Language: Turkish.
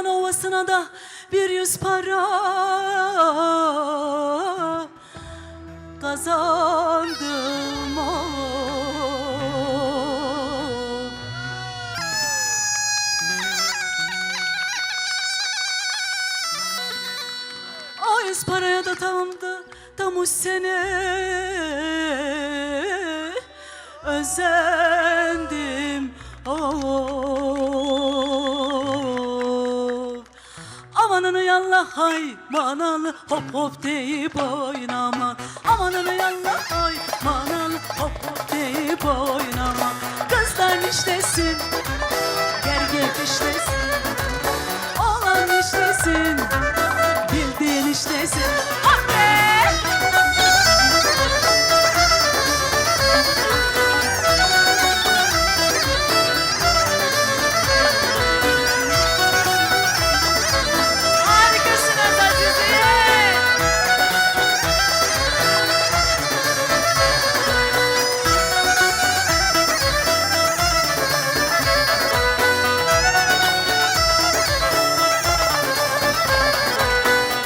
Parasına da bir yüz para kazandım oh. O yüz paraya da tamdı tam üç sene özendim Amanını yalla hay manalı hop hop deyip oynama. Amanını yalla hay manalı hop hop deyip oynama. Kızlar niştesin Gergek iştesin Oğlan niştesin Bildiğin iştesin Hay